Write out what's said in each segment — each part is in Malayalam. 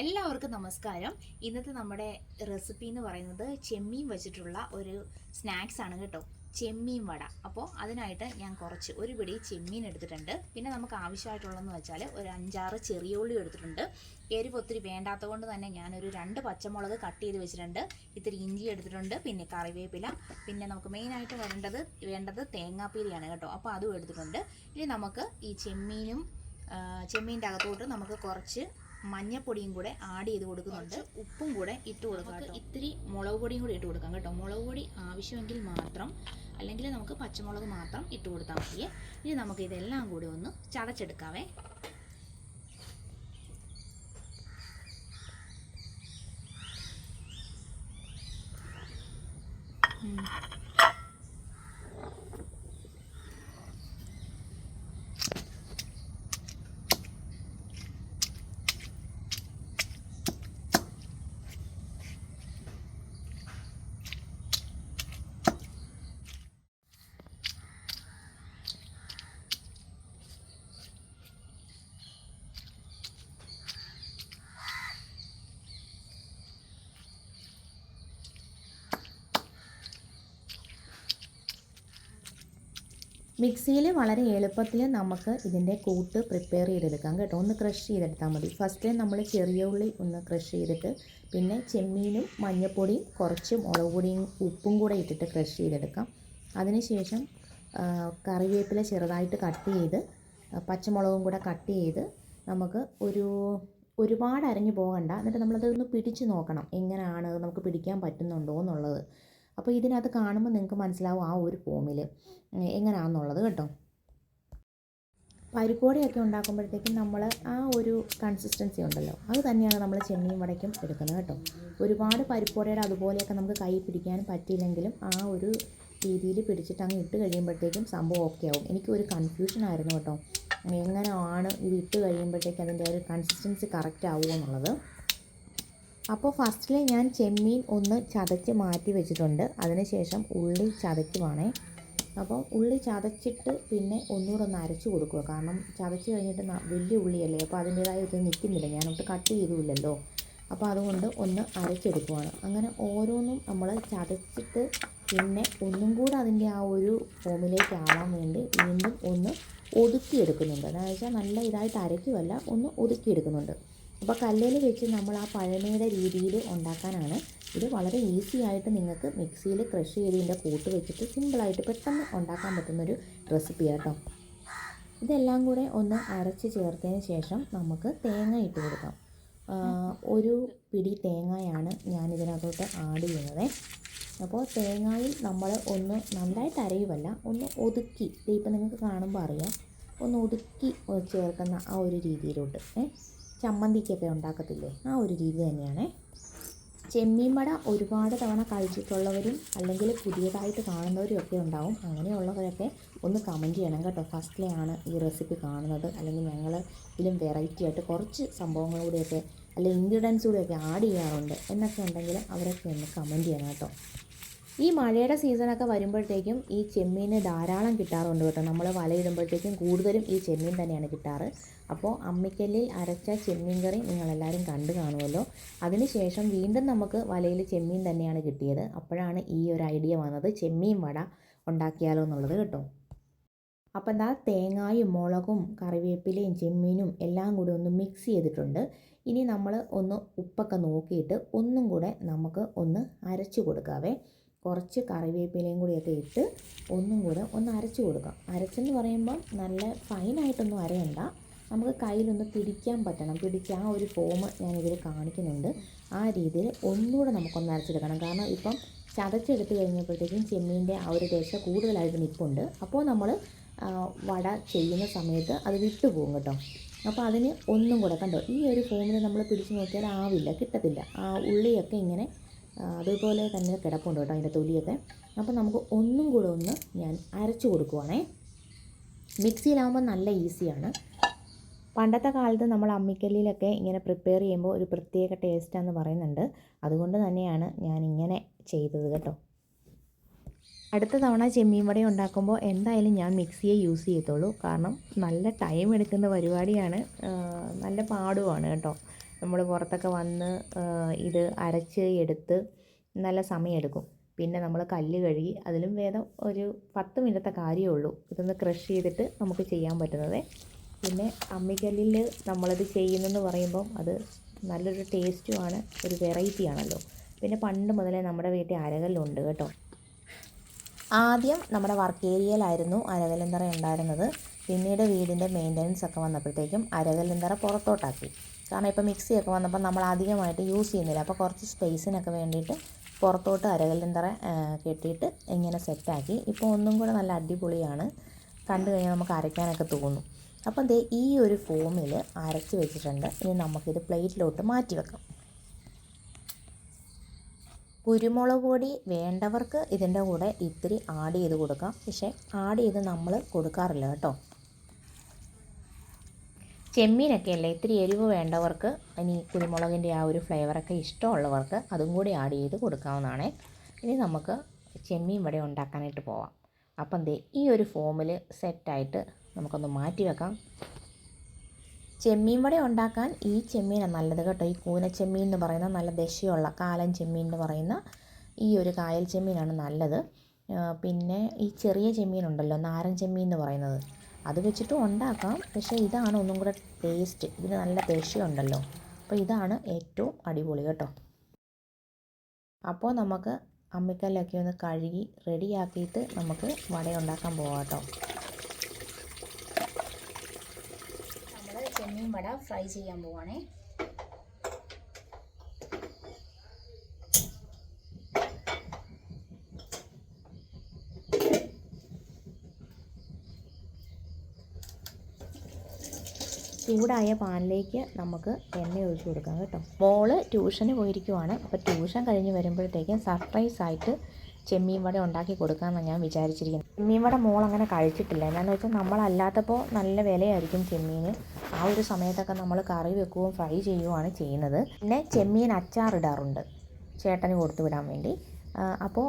എല്ലാവർക്കും നമസ്കാരം. ഇന്നത്തെ നമ്മുടെ റെസിപ്പി എന്ന് പറയുന്നത് ചെമ്മീൻ വെച്ചിട്ടുള്ള ഒരു സ്നാക്സ് ആണ് കേട്ടോ. ചെമ്മീൻ വട. അപ്പോൾ അതിനായിട്ട് ഞാൻ കുറച്ച് ഒരു പിടി ചെമ്മീൻ എടുത്തിട്ടുണ്ട്. പിന്നെ നമുക്ക് ആവശ്യമായിട്ടുള്ളതെന്ന് വെച്ചാൽ ഒരു അഞ്ചാറ് ചെറിയ ഉള്ളി എടുത്തിട്ടുണ്ട്. എരിവ് ഒത്തിരി വേണ്ടാത്തത് കൊണ്ട് തന്നെ ഞാനൊരു രണ്ട് പച്ചമുളക് കട്ട് ചെയ്ത് വെച്ചിട്ടുണ്ട്. ഇത്തിരി ഇഞ്ചി എടുത്തിട്ടുണ്ട്. പിന്നെ കറിവേപ്പില. പിന്നെ നമുക്ക് മെയിനായിട്ട് വേണ്ടത് വേണ്ടത് തേങ്ങാപ്പീരിയാണ് കേട്ടോ. അപ്പോൾ അതും എടുത്തിട്ടുണ്ട്. ഇനി നമുക്ക് ഈ ചെമ്മീനും ചെമ്മീന്റെ അകത്തോട്ട് നമുക്ക് കുറച്ച് മഞ്ഞപ്പൊടിയും കൂടെ ആഡ് ചെയ്ത് കൊടുക്കുന്നുണ്ട്. ഉപ്പും കൂടെ ഇട്ട് കൊടുക്കാം ഇത്തിരി മുളക് പൊടിയും കൂടി ഇട്ട് കൊടുക്കാം കേട്ടോ. മുളക് പൊടി ആവശ്യമെങ്കിൽ മാത്രം അല്ലെങ്കിൽ നമുക്ക് പച്ചമുളക് മാത്രം ഇട്ട് കൊടുത്താൽ മതി. ഇനി നമുക്ക് ഇതെല്ലാം കൂടി ഒന്ന് ചതച്ചെടുക്കാവേ. ഉം. മിക്സിയിൽ വളരെ എളുപ്പത്തിൽ നമുക്ക് ഇതിന്റെ കൂട്ട് പ്രിപ്പയർ ചെയ്തെടുക്കാം കേട്ടോ. ഒന്ന് ക്രഷ് ചെയ്തെടുത്താൽ മതി. ഫസ്റ്റ് നമ്മൾ ചെറിയ ഉള്ളി ഒന്ന് ക്രഷ് ചെയ്തിട്ട് പിന്നെ ചെമ്മീനും മഞ്ഞൾപ്പൊടിയും കുറച്ച് മുളക് പൊടിയും ഉപ്പും കൂടെ ഇട്ടിട്ട് ക്രഷ് ചെയ്തെടുക്കാം. അതിനുശേഷം കറിവേപ്പില ചെറുതായിട്ട് കട്ട് ചെയ്ത് പച്ചമുളകും കൂടെ കട്ട് ചെയ്ത് നമുക്ക് ഒരു ഒരുപാട് അരഞ്ഞു പോകണ്ട. എന്നിട്ട് നമ്മളത് ഒന്ന് പിടിച്ച് നോക്കണം. എങ്ങനെയാണ് നമുക്ക് പിടിക്കാൻ പറ്റുന്നുണ്ടോ എന്നുള്ളത്. അപ്പോൾ ഇതിനകത്ത് കാണുമ്പോൾ നിങ്ങൾക്ക് മനസ്സിലാവും ആ ഒരു ഫോമിൽ എങ്ങനെയാണെന്നുള്ളത് കേട്ടോ. പരിപ്പോടിയൊക്കെ ഉണ്ടാക്കുമ്പോഴത്തേക്കും നമ്മൾ ആ ഒരു കൺസിസ്റ്റൻസി ഉണ്ടല്ലോ അത് തന്നെയാണ് നമ്മൾ ചെമ്മീൻ വടയ്ക്കും എടുക്കുന്നത് കേട്ടോ. ഒരുപാട് പരിപ്പോടയുടെ അതുപോലെയൊക്കെ നമുക്ക് കൈ പിടിക്കാൻ പറ്റിയില്ലെങ്കിലും ആ ഒരു രീതിയിൽ പിടിച്ചിട്ട് അങ്ങ് ഇട്ട് കഴിയുമ്പോഴത്തേക്കും സംഭവം ഓക്കെ ആവും. എനിക്ക് ഒരു കൺഫ്യൂഷൻ ആയിരുന്നു കേട്ടോ. എങ്ങനെയാണ് ഇത് ഇട്ട് കഴിയുമ്പോഴത്തേക്ക് അതിന്റെ ഒരു കൺസിസ്റ്റൻസി കറക്റ്റ് ആവുമോ എന്നുള്ളത് അപ്പോൾ ഫസ്റ്റിൽ ഞാൻ ചെമ്മീൻ ഒന്ന് ചതച്ച് മാറ്റി വെച്ചിട്ടുണ്ട്. അതിനുശേഷം ഉള്ളി ചതയ്ക്കുവാണേ. അപ്പം ഉള്ളി ചതച്ചിട്ട് പിന്നെ ഒന്നുകൂടെ ഒന്ന് അരച്ച് കൊടുക്കുക. കാരണം ചതച്ച് കഴിഞ്ഞിട്ട് വലിയ ഉള്ളിയല്ലേ. അപ്പോൾ അതിന്റേതായ ഇത് നിൽക്കുന്നില്ല. ഞാനൊട്ട് കട്ട് ചെയ്തുമില്ലല്ലോ അപ്പോൾ അതുകൊണ്ട് ഒന്ന് അരച്ചെടുക്കുവാണ്. അങ്ങനെ ഓരോന്നും നമ്മൾ ചതച്ചിട്ട് പിന്നെ ഒന്നും കൂടെ അതിന്റെ ആ ഒരു ഫോമിലേക്ക് ആവാൻ വേണ്ടി വീണ്ടും ഒന്ന് ഒതുക്കിയെടുക്കുന്നുണ്ട്. അതായത് നല്ല ഇതായിട്ട് അരയ്ക്കുമല്ല ഒന്ന് ഒതുക്കിയെടുക്കുന്നുണ്ട്. അപ്പോൾ കല്ലിൽ വെച്ച് നമ്മൾ ആ പഴമയുടെ രീതിയിൽ ഉണ്ടാക്കാനാണ്. ഇത് വളരെ ഈസി ആയിട്ട് നിങ്ങൾക്ക് മിക്സിയിൽ ക്രഷ് ചെയ്തതിന്റെ കൂട്ട് വെച്ചിട്ട് സിമ്പിളായിട്ട് പെട്ടെന്ന് ഉണ്ടാക്കാൻ പറ്റുന്നൊരു റെസിപ്പി കേട്ടോ ഇതെല്ലാം കൂടെ ഒന്ന് അരച്ച് ചേർത്തതിന് ശേഷം നമുക്ക് തേങ്ങ ഇട്ട് കൊടുക്കാം. ഒരു പിടി തേങ്ങയാണ് ഞാൻ ഇതിനകത്തോട്ട് ആഡ് ചെയ്യുന്നത്. അപ്പോൾ തേങ്ങയിൽ നമ്മൾ ഒന്ന് നന്നായിട്ട് അരയുമല്ല ഒന്ന് ഒതുക്കി ഇപ്പം നിങ്ങൾക്ക് കാണുമ്പോൾ അറിയാം ഒന്ന് ഒതുക്കി ചേർക്കുന്ന ആ ഒരു രീതിയിലോട്ട് ഏ? ചമ്മന്തിക്കൊക്കെ ഉണ്ടാക്കത്തില്ലേ? ആ ഒരു രീതി തന്നെയാണ്. ചെമ്മീൻ വട ഒരുപാട് തവണ കഴിച്ചിട്ടുള്ളവരും അല്ലെങ്കിൽ പുതിയതായിട്ട് കാണുന്നവരും ഒക്കെ ഉണ്ടാവും. അങ്ങനെയുള്ളവരൊക്കെ ഒന്ന് കമന്റ് ചെയ്യണം കേട്ടോ. ഫസ്റ്റിലെയാണ് ഈ റെസിപ്പി കാണുന്നത്. അല്ലെങ്കിൽ ഞങ്ങൾ ഇതിലും വെറൈറ്റി ആയിട്ട് കുറച്ച് സംഭവങ്ങൾ കൂടിയൊക്കെ അല്ലെങ്കിൽ ഇൻഗ്രീഡിയൻസ് കൂടിയൊക്കെ ആഡ് ചെയ്യാറുണ്ട്. എന്നൊക്കെ ഉണ്ടെങ്കിൽ അവരൊക്കെ ഒന്ന് കമന്റ് ചെയ്യണം കേട്ടോ. ഈ മഴയുടെ സീസണൊക്കെ വരുമ്പോഴത്തേക്കും ഈ ചെമ്മീന് ധാരാളം കിട്ടാറുണ്ട് കേട്ടോ. നമ്മൾ വലയിടുമ്പോഴത്തേക്കും കൂടുതലും ഈ ചെമ്മീൻ തന്നെയാണ് കിട്ടാറ്. അപ്പോൾ അമ്മിക്കല്ലിൽ അരച്ച ചെമ്മീൻ കറി നിങ്ങളെല്ലാവരും കണ്ടു കാണുമല്ലോ. അതിനുശേഷം വീണ്ടും നമുക്ക് വലയിൽ ചെമ്മീൻ തന്നെയാണ് കിട്ടിയത്. അപ്പോഴാണ് ഈ ഒരു ഐഡിയ വന്നത്. ചെമ്മീൻ വട ഉണ്ടാക്കിയാലോ എന്നുള്ളത് കേട്ടോ. അപ്പോൾ എന്താ തേങ്ങായും മുളകും കറിവേപ്പിലയും ചെമ്മീനും എല്ലാം കൂടി ഒന്ന് മിക്സ് ചെയ്തിട്ടുണ്ട്. ഇനി നമ്മൾ ഒന്ന് ഉപ്പൊക്കെ നോക്കിയിട്ട് ഒന്നും കൂടെ നമുക്ക് ഒന്ന് അരച്ചു കൊടുക്കാവേ. കുറച്ച് കറിവേപ്പിലയും കൂടിയൊക്കെ ഇട്ട് ഒന്നും കൂടെ ഒന്ന് അരച്ച് കൊടുക്കാം. അരച്ചെന്ന് പറയുമ്പം നല്ല ഫൈനായിട്ടൊന്നും അരയണ്ട. നമുക്ക് കയ്യിലൊന്ന് പിടിക്കാൻ പറ്റണം. പിടിക്കാൻ ആ ഒരു ഫോം ഞാനിതിൽ കാണിക്കുന്നുണ്ട്. ആ രീതിയിൽ ഒന്നുകൂടെ നമുക്കൊന്ന് അരച്ചെടുക്കണം. കാരണം ഇപ്പം ചതച്ചെടുത്ത് കഴിഞ്ഞപ്പോഴത്തേക്കും ചെമ്മീന്റെ ആ ഒരു ദശ കൂടുതലായിട്ട് നിൽപ്പുണ്ട്. അപ്പോൾ നമ്മൾ വട ചെയ്യുന്ന സമയത്ത് അത് വിട്ടു പോകും കേട്ടോ. അപ്പോൾ അതിന് ഒന്നും കൂടെ കണ്ടോ? ഈ ഒരു ഫോമിൽ നമ്മൾ പിടിച്ച് നോക്കിയാൽ ആവില്ല കിട്ടത്തില്ല. ആ ഉള്ളിയൊക്കെ ഇങ്ങനെ അതുപോലെ തന്നെ കിടപ്പുണ്ട് കേട്ടോ അതിന്റെ തൊലിയൊക്കെ. അപ്പോൾ നമുക്ക് ഒന്നും കൂടെ ഒന്ന് ഞാൻ അരച്ചു കൊടുക്കുവാണേ. മിക്സിയിലാവുമ്പോൾ നല്ല ഈസിയാണ്. പണ്ടത്തെ കാലത്ത് നമ്മൾ അമ്മിക്കല്ലിലൊക്കെ ഇങ്ങനെ പ്രിപ്പയർ ചെയ്യുമ്പോൾ ഒരു പ്രത്യേക ടേസ്റ്റാന്ന് പറയുന്നുണ്ട്. അതുകൊണ്ട് തന്നെയാണ് ഞാൻ ഇങ്ങനെ ചെയ്തത് കേട്ടോ. അടുത്ത തവണ ചെമ്മീൻ വട ഉണ്ടാക്കുമ്പോൾ എന്തായാലും ഞാൻ മിക്സിയെ യൂസ് ചെയ്യത്തുള്ളൂ. കാരണം നല്ല ടൈം എടുക്കുന്ന പരിപാടിയാണ്. നല്ല പാടുമാണ് കേട്ടോ. നമ്മൾ പുറത്തൊക്കെ വന്ന് ഇത് അരച്ച് എടുത്ത് നല്ല സമയമെടുക്കും പിന്നെ നമ്മൾ കല്ല് കഴുകി അതിലും വേദം ഒരു പത്ത് മിനിറ്റത്തെ കാര്യമേ ഉള്ളൂ. ഇതൊന്ന് ക്രഷ് ചെയ്തിട്ട് നമുക്ക് ചെയ്യാൻ പറ്റുന്നത്. പിന്നെ അമ്മിക്കല്ലിൽ നമ്മളത് ചെയ്യുന്നതെന്ന് പറയുമ്പം അത് നല്ലൊരു ടേസ്റ്റുമാണ് ഒരു വെറൈറ്റി ആണല്ലോ. പിന്നെ പണ്ട് മുതലേ നമ്മുടെ വീട്ടിൽ അരകല്ലുണ്ട് കേട്ടോ. ആദ്യം നമ്മുടെ വർക്ക് ഏരിയയിലായിരുന്നു അരകല്ലെന്ന് ഉണ്ടായിരുന്നത്. പിന്നീട് വീടിന്റെ മെയിന്റനൻസ് ഒക്കെ വന്നപ്പോഴത്തേക്കും അരകല്ലിന്തറ പുറത്തോട്ടാക്കി. കാരണം ഇപ്പോൾ മിക്സിയൊക്കെ വന്നപ്പോൾ നമ്മൾ അധികമായിട്ട് യൂസ് ചെയ്യുന്നില്ല. അപ്പോൾ കുറച്ച് സ്പേസിനൊക്കെ വേണ്ടിയിട്ട് പുറത്തോട്ട് അരകല്ലിന്തറ തറ കെട്ടിയിട്ട് ഇങ്ങനെ സെറ്റാക്കി ഇപ്പോൾ ഒന്നും കൂടെ നല്ല അടിപൊളിയാണ്. കണ്ടു കഴിഞ്ഞാൽ നമുക്ക് അരയ്ക്കാനൊക്കെ തോന്നും. അപ്പം ദേ ഈ ഒരു ഫോമിൽ അരച്ച് വെച്ചിട്ടുണ്ട്. ഇനി നമുക്കിത് പ്ലേറ്റിലോട്ട് മാറ്റി വെക്കാം. കുരുമുളക് പൊടി വേണ്ടവർക്ക് ഇതിന്റെ കൂടെ ഇത്തിരി ആഡ് ചെയ്ത് കൊടുക്കാം. പക്ഷേ ആഡ് ചെയ്ത് നമ്മൾ കൊടുക്കാറില്ല കേട്ടോ. ചെമ്മീനൊക്കെ അല്ലേ? ഇത്തിരി എരിവ് വേണ്ടവർക്ക് ഇനി കുരുമുളകിന്റെ ആ ഒരു ഫ്ലേവറൊക്കെ ഇഷ്ടമുള്ളവർക്ക് അതും കൂടി ആഡ് ചെയ്ത് കൊടുക്കാവുന്നതാണ്. ഇനി നമുക്ക് ചെമ്മീൻ വട ഉണ്ടാക്കാനായിട്ട് പോവാം. അപ്പം ദേ ഈ ഒരു ഫോമിൽ സെറ്റായിട്ട് നമുക്കൊന്ന് മാറ്റി വെക്കാം. ചെമ്മീൻ വട ഉണ്ടാക്കാൻ ഈ ചെമ്മീനാണ് നല്ലത് കേട്ടോ. ഈ കൂന ചെമ്മീൻ എന്ന് പറയുന്ന നല്ല ദശയുള്ള കാലൻ ചെമ്മീൻ എന്ന് പറയുന്ന ഈ ഒരു കായൽ ചെമ്മീനാണ് നല്ലത്. പിന്നെ ഈ ചെറിയ ചെമ്മീനുണ്ടല്ലോ നാരൻ ചെമ്മീൻ എന്ന് പറയുന്നത്. അത് വെച്ചിട്ടും ഉണ്ടാക്കാം. പക്ഷേ ഇതാണ് ഒന്നും കൂടെ ടേസ്റ്റ് ഇതിന് നല്ല ദശയുണ്ടല്ലോ അപ്പോൾ ഇതാണ് ഏറ്റവും അടിപൊളി കേട്ടോ. അപ്പോൾ നമുക്ക് അമ്മിക്കല്ലൊക്കെ ഒന്ന് കഴുകി റെഡിയാക്കിയിട്ട് നമുക്ക് വട ഉണ്ടാക്കാൻ പോകാം കേട്ടോ. നമ്മൾ ചെമ്മീൻ വട ഫ്രൈ ചെയ്യാൻ പോവാണേ. ചൂടായ പാനിലേക്ക് നമുക്ക് എണ്ണ ഒഴിച്ച് കൊടുക്കാം കേട്ടോ. മോൾ ട്യൂഷന് പോയിരിക്കുവാണ്. അപ്പോൾ ട്യൂഷൻ കഴിഞ്ഞ് വരുമ്പോഴത്തേക്കും സർപ്രൈസ് ആയിട്ട് ചെമ്മീൻ വട ഉണ്ടാക്കി കൊടുക്കാമെന്നാണ് ഞാൻ വിചാരിച്ചിരിക്കുന്നത്. ചെമ്മീൻ വട മോൾ അങ്ങനെ കഴിച്ചിട്ടില്ല. എന്നാന്ന് വെച്ചാൽ നമ്മളല്ലാത്തപ്പോൾ നല്ല വിലയായിരിക്കും ചെമ്മീൻ ആ ഒരു സമയത്തൊക്കെ നമ്മൾ കറി വെക്കുകയും ഫ്രൈ ചെയ്യുകയാണ് ചെയ്യുന്നത്. പിന്നെ ചെമ്മീൻ അച്ചാറിടാറുണ്ട് ചേട്ടന് കൊടുത്തു വിടാൻ വേണ്ടി. അപ്പോൾ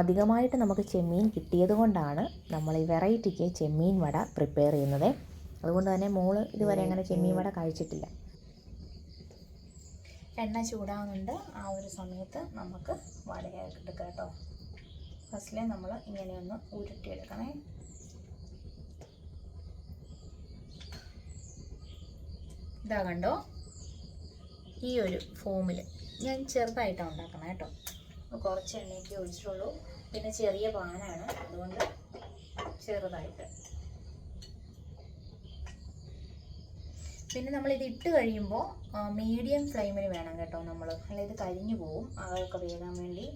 അധികമായിട്ട് നമുക്ക് ചെമ്മീൻ കിട്ടിയത് കൊണ്ടാണ് നമ്മൾ ഈ വെറൈറ്റിക്ക് ചെമ്മീൻ വട പ്രിപ്പയർ ചെയ്യുന്നത്. അതുകൊണ്ട് തന്നെ മോൾ ഇതുവരെ അങ്ങനെ ചെമ്മീൻ വട കഴിച്ചിട്ടില്ല. എണ്ണ ചൂടാവുന്നുണ്ട്. ആ ഒരു സമയത്ത് നമുക്ക് വടയായിട്ട് കേട്ടോ. ഫസ്റ്റിലെ നമ്മൾ ഇങ്ങനെയൊന്ന് ഉരുട്ടിയെടുക്കണേ. ഇതാ കണ്ടോ? ഈ ഒരു ഫോമിൽ ഞാൻ ചെറുതായിട്ടാണ് ഉണ്ടാക്കണം കേട്ടോ. കുറച്ച് എണ്ണയൊക്കെ ഒഴിച്ചിട്ടുള്ളൂ. പിന്നെ ചെറിയ പാനാണ്. അതുകൊണ്ട് ചെറുതായിട്ട്. പിന്നെ നമ്മൾ ഇത് ഇട്ട് കഴിയുമ്പോൾ മീഡിയം ഫ്ലെയിമിൽ വേണം കേട്ടോ നമ്മൾ അല്ല ഇത് കരിഞ്ഞു പോവും. അതൊക്കെ വേകാൻ വേണ്ടി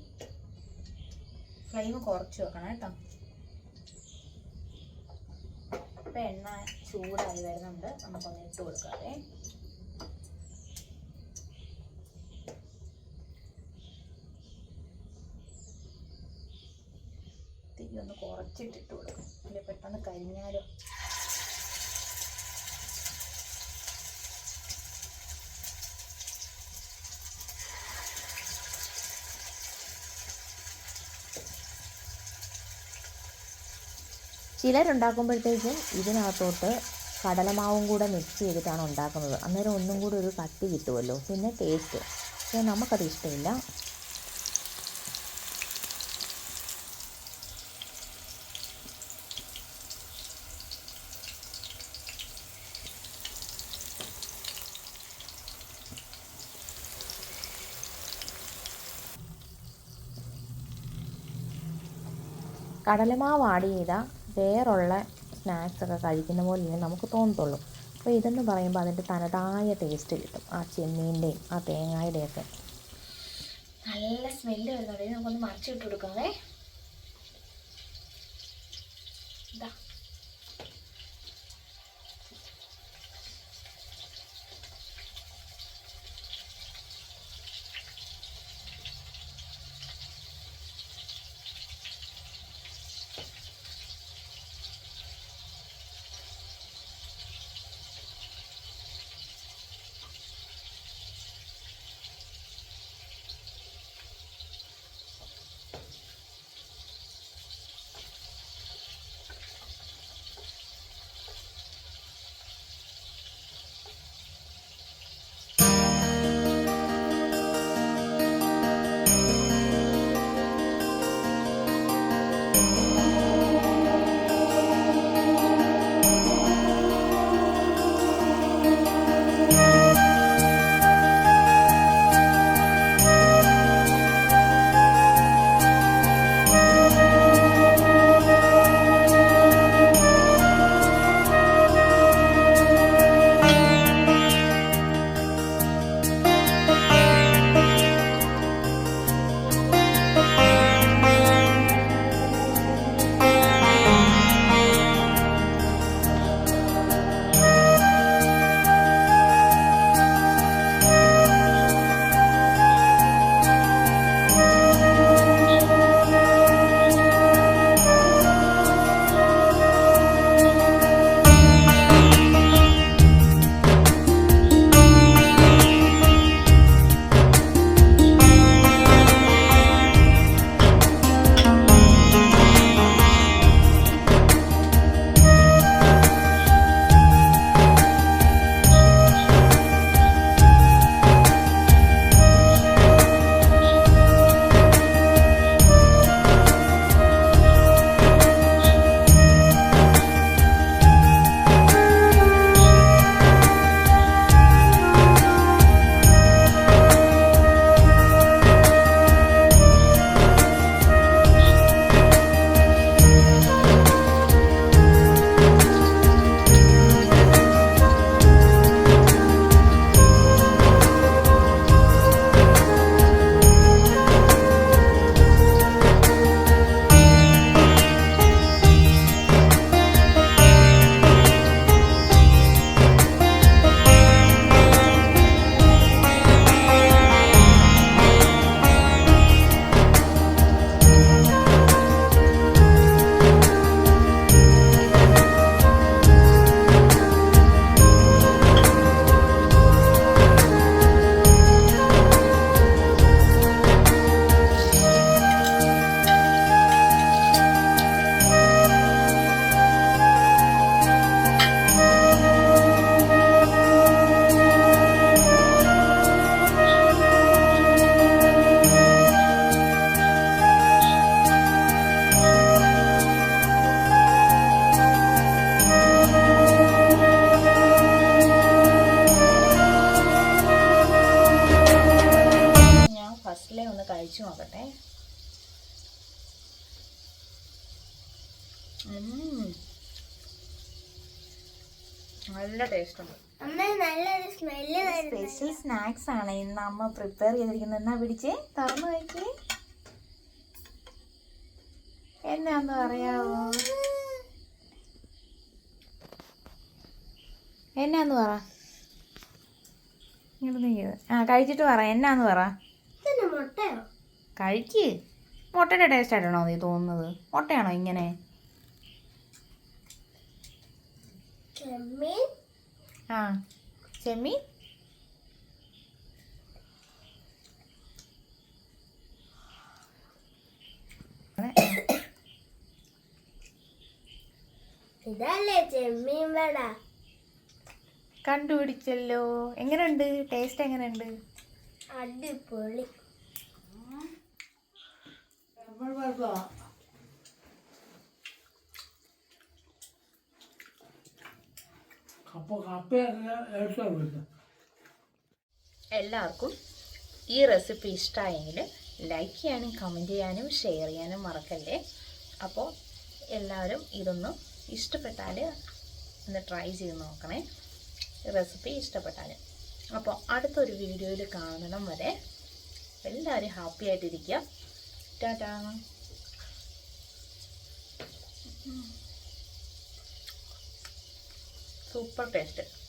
ഫ്ലെയിം കുറച്ച് വെക്കണം കേട്ടോ. ഇപ്പം എണ്ണ ചൂടായി വരുന്നുണ്ട്. നമുക്കൊന്ന് ഇട്ട് കൊടുക്കാതെ തീ ഒന്ന് കുറച്ചിട്ടിട്ട് കൊടുക്കും. അല്ലെങ്കിൽ പെട്ടെന്ന് കരിഞ്ഞാലോ. ചിലരുണ്ടാക്കുമ്പോഴത്തേക്കും ഇതിനകത്തോട്ട് കടലമാവും കൂടെ മിക്സ് ചെയ്തിട്ടാണ് ഉണ്ടാക്കുന്നത്. അന്നേരം ഒന്നും കൂടി ഒരു കട്ടി കിട്ടുമല്ലോ? പിന്നെ ടേസ്റ്റ് പക്ഷേ നമുക്കത് ഇഷ്ടമില്ല. കടലമാവ് ആഡ് ചെയ്താൽ വേറുള്ള സ്നാക്സ് ഒക്കെ കഴിക്കുന്ന പോലെ ഇനി നമുക്ക് തോന്നത്തുള്ളൂ. അപ്പോൾ ഇതെന്ന് പറയുമ്പോൾ അതിന്റെ തനതായ ടേസ്റ്റ് കിട്ടും. ആ ചെമ്മീന്റെയും ആ തേങ്ങയുടെയൊക്കെ നല്ല സ്മെല്ല് വരുന്നുണ്ട്. ഇനി നമുക്കൊന്ന് മറിച്ചിട്ട് കൊടുക്കാവേ. കഴിച്ചു നോക്കട്ടെ. നല്ല ടേസ്റ്റ് ഉണ്ട്. സ്പെഷ്യൽ സ്നാക്സ് ആണ് ഇന്ന് അമ്മ പ്രിപ്പയർ ചെയ്തിരിക്കുന്നത്. എന്നാ പിടിച്ചേ? തുറന്നു നോക്കിയേ. എന്നാന്ന് പറയാവോ? എന്നാന്ന് പറ? ആ കഴിച്ചിട്ട് പറ. എന്നാന്ന് പറ? മുട്ടയോ? കഴിക്ക്. മുട്ടയുടെ ടേസ്റ്റ് ആയിട്ടാണോ നീ തോന്നുന്നത്? മുട്ടയാണോ ഇങ്ങനെ? ആ ചെമ്മീൻ? ഇതല്ലേ ചെമ്മീൻ വട? കണ്ടുപിടിച്ചല്ലോ. എങ്ങനെയുണ്ട്? ടേസ്റ്റ് എങ്ങനെയുണ്ട്? അടിപൊളി. എല്ലാവർക്കും ഈ റെസിപ്പി ഇഷ്ടമായെങ്കിൽ ലൈക്ക് ചെയ്യാനും കമന്റ് ചെയ്യാനും ഷെയർ ചെയ്യാനും മറക്കല്ലേ? അപ്പോൾ എല്ലാവരും ഇതൊന്ന് ഇഷ്ടപ്പെട്ടാൽ ഒന്ന് ട്രൈ ചെയ്ത് നോക്കണേ. റെസിപ്പി ഇഷ്ടപ്പെട്ടാൽ. അപ്പോൾ അടുത്തൊരു വീഡിയോയിൽ കാണണം വരെ എല്ലാവരും ഹാപ്പി ആയിട്ടിരിക്കുക. Tata super taste